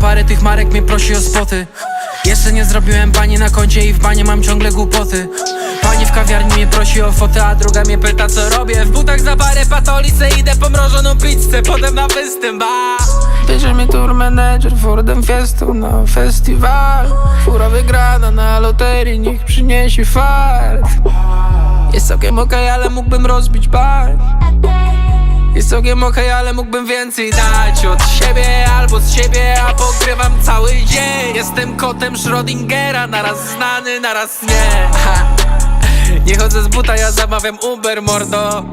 parę tych marek mnie prosi o spoty. Jeszcze nie zrobiłem pani na koncie i w banie mam ciągle głupoty. Pani w kawiarni mnie prosi o fotę, a druga mnie pyta co robię? W butach za parę patolice idę po mrożoną pizzę, potem na występ, a Bierze mnie tour manager Fordem Fiestą na festiwal. Fura wygrana na loterii, niech przyniesie fart. Jest całkiem okej, ale mógłbym rozbić bar. Jest całkiem okej, ale mógłbym więcej dać od siebie z siebie, a pogrywam cały dzień. Jestem kotem Schrödingera, naraz znany, naraz nie. Ha. Nie chodzę z buta, ja zamawiam Uber, mordo